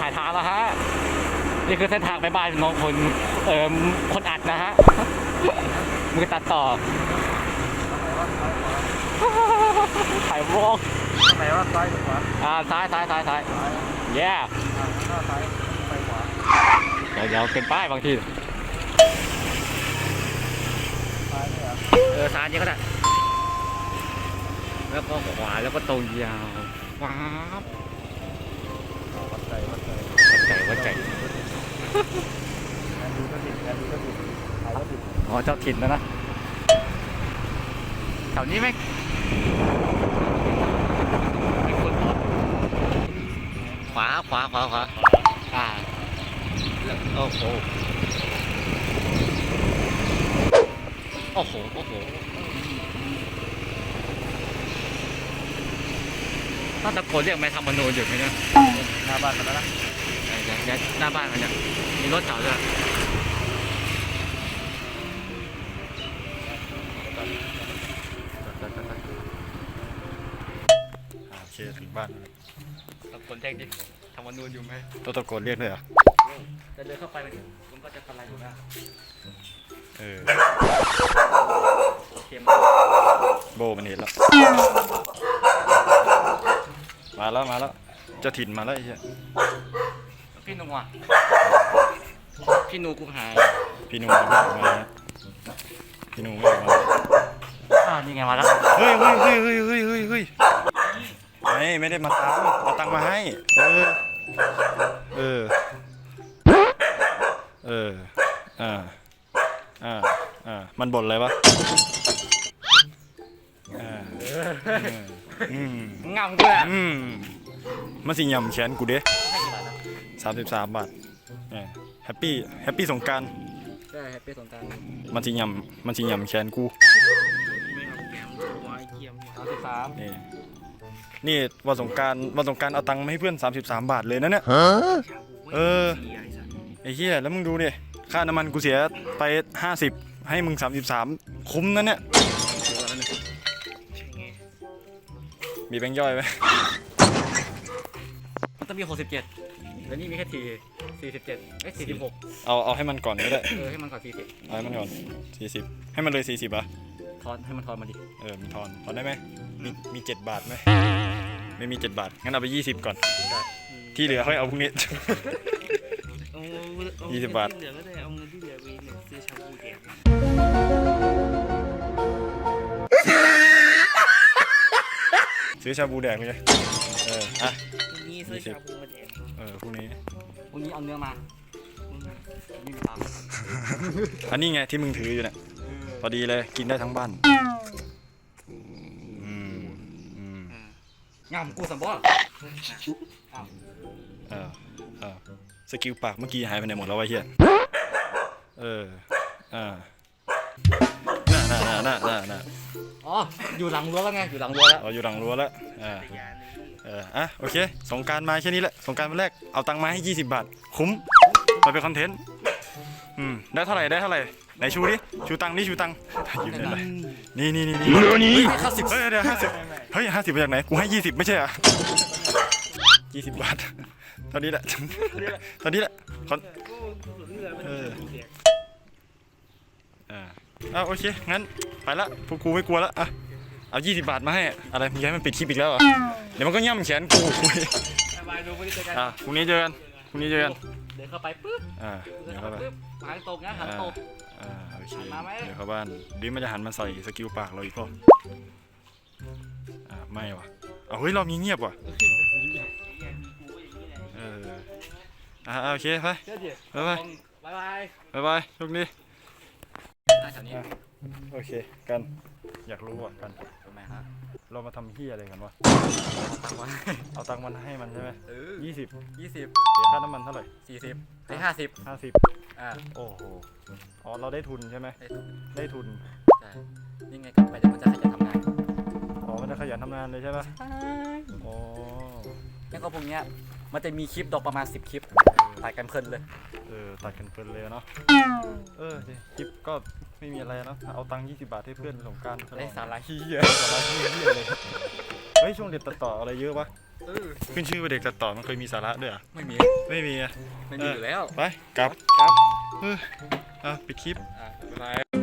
ถ่ายทางแล้วฮะ นี่คือเส้นทางไปบ้านน้องคน เอ่อคนอัดนะฮะ มือตัดต่อถ่ายวงทำไมว่าซ้ายหรือขวาอ่าซ้ายซ้ายซ้ายซ้ายแย่หน้าซ้ายไปขวาเดี๋ยวเดี๋ยวเกินป้ายบางทีซ้ายเนี่ยเออซ้ายนี่ก็ได้แล้วก็ขวาแล้วก็ตรงยาวว้าบ วัดใจวัดใจวัดใจวัดใจงานดูก็ผิดงานดูก็ผิดถ่ายก็ผิดอ๋อเจ้าถิ่นแล้วนะแถวนี้ไหมมีคนรถขวาขวาขวาขวาอ่าแล้วโอ้โหโอ้โหโอ้โห น่าตะโกนเรียกแม่ทำมนูญอยู่ไหมเนี่ยหน้าบ้านกันแล้วนะเดี๋ยวเดี๋ยวหน้าบ้านมันเนี่ยมีรถจอดด้วยโอเคถึงบ้านตะโกนเรียกดิทำมนูญอยู่ไหมตัวตะโกนเรียกเลยเหรอจะเดินเข้าไปมันมันก็จะอะไรอยู่นะเออเค็มโบมันเห็นแล้ว มาแล้วมาแล้วเจ้าถิ่นมาแล้วไอ้เหี้ยพี่หนุ่มอะ พี่หนูกูหาย พี่หนุ่มไม่ออกมานะพี่หนุ่มไม่ออกมาอ่านี่ไงมาแล้ว เฮ้ยเฮ้ยเฮ้ยเฮ้ยเฮ้ยเฮ้ยเฮ้ยไม่ไม่ได้มาตามเอาตังค์มาให้ เออ เออ เออ อ่า อ่า อ่า มันบ่นอะไรวะอ่าอืม งามกูอะอืมมันสิยำแขนกูเด้ให้กี่บาทนะสามสิบสามบาทเนี่ยแฮปปี้แฮปปี้สงกรารได้แฮปปี้สงกรารมันสิยำมันสิยำแขนกูสามสิบสามนี่นี่วันสงกรารวันสงกรารเอาตังค์มาให้เพื่อน 33 บาทเลยนะเนี่ย เออ ไอ้เหี้ยแล้วมึงดูดิค่าน้ำมันกูเสียไป 50 ให้มึง 33 คุ้มนะเนี่ย มีแบงค์ย่อยไหมมันต้องมีหกสิบเจ็ดแล้วนี่มีแค่ทีสี่สิบเจ็ดเอ้ยสี่สิบหกเอาเอาให้มันก่อนก็ได้เออให้มันก่อนสี่สิบเอาให้มันก่อน40ให้มันเลย40อะทอนให้มันทอนมาดิ เออมันทอนทอนได้ไหมมีมี7บาทไหมไม่มี7บาทงั้นเอาไป20ก่อนที่เหลือค่อยเอาพรุ่งนี้ เอายี่สิบบาทเงินที่เหลือก็ได้เอาเงินที่เหลือไปเนี่ยซื้อชาบูแดก ซื้อชาบูแดกเลยเอออะ พรุ่งนี้ซื้อชาบูมาแดกเออพรุ่งนี้ พรุ่งนี้เอาเนื้อมาไม่มีตังค์อันนี้ไงที่มึงถืออยู่เนี่ยพอดีเลยกินได้ทั้งบ้านอืมอืมงามกูสัมบอลเออเออสกิลปากเมื่อกี้หายไปไหนหมดแล้ววะเฮียเอออ่าน่าน่าน่าน่าน่า อ๋อ อยู่หลังรั้วแล้วไง อยู่หลังรั้วแล้ว เราอยู่หลังรั้วแล้วอ่าแต่ยาเลยเอออะโอเค สงกรารมาแค่นี้แหละ สงกรารวันแรก เอาตังค์มาให้ 20 บาท คุ้มไปเป็นคอนเทนต์ อืม ได้เท่าไหร่ ได้เท่าไหร่ ไหนชูดิ ชูตังค์นี่ชูตังค์ยืมได้ไหมนี่นี่นี่นี่ห้าสิบเฮ้ยเดี๋ยวห้าสิบเฮ้ยห้าสิบมาจากไหน กูให้ยี่สิบไม่ใช่เหรอะยี่สิบบาท ตอนนี้แหละ ตอนนี้แหละคอนกูกูสนเรือมันเออชา บูแดกอ่าอ่าโอเค งั้นไปละพวกกูไม่กลัวละอะเอายี่สิบบาทมาให้อะไรมึงอย้ายมันปิดคลิปอีกแล้วเหรอเดี๋ยวมันก็ย่ำแขนกูคุยสบายดูไปดิเจอกันอะพรุ่งนี้เจอกันพรุ่งนี้เจอกันเดินเข้าไปปุ๊บอ่าเดิเดี๋นยวเข้าเข้าไปไปปุ๊บหันตกนะหันตก อ่าโอเคมาไหม เดี๋ยวเข้าบ้านดิมันจะหันมาใส่สกิลปากเราอีกเปล่าอ่าไม่ว่ะเอาเฮ้ยเรามีเงียบว่ะเอออ่าโอเคไปเชื่อดิบ๊ายบายบายบาย บ๊ายบายโชคดีน่า แถวนี้โอเค กัน อยากรู้อะกัน ทำไมฮะเรามาทำที่อะไรกันวะ ตังค์ไว้เอาตังค์มันให้มันใช่ไหมเออยี่สิบยี่สิบเสียค่าน้ำมันเท่าไหร่สี่สิบได้ห้าสิบห้าสิบอ่าโอ้โห อ๋อ เราได้ทุนใช่ไหม ได้ทุนได้ทุน ใช่นี่ไงกลับไปเดี๋ยวมันจะขยันทำงานอ๋อ มันจะขยันทำงานเลยใช่ปะอ๋อ แล้วก็พวกเนี้ยมันจะมีคลิปดอกประมาณ 10 คลิป ถ่ายกันเพลินเลย เออตัดกันเพลินเลยเนาะ เออคลิปก็ไม่มีอะไรเนาะ เอาตังค์20 บาทให้เพื่อนไปสงกรารได้สาระขี้เหี้ยสาระเหี้ยเลยเฮ้ยช่วงเด็กตัดต่ออะไรเยอะปะเออขึ้นชื่อว่าเด็กตัดต่อมันเคยมีสาระด้วยเหรอไม่มี ไม่มีอะไม่มีอยู่แล้วไปกลับครับเอออะปิดคลิป อะบ๊ายบาย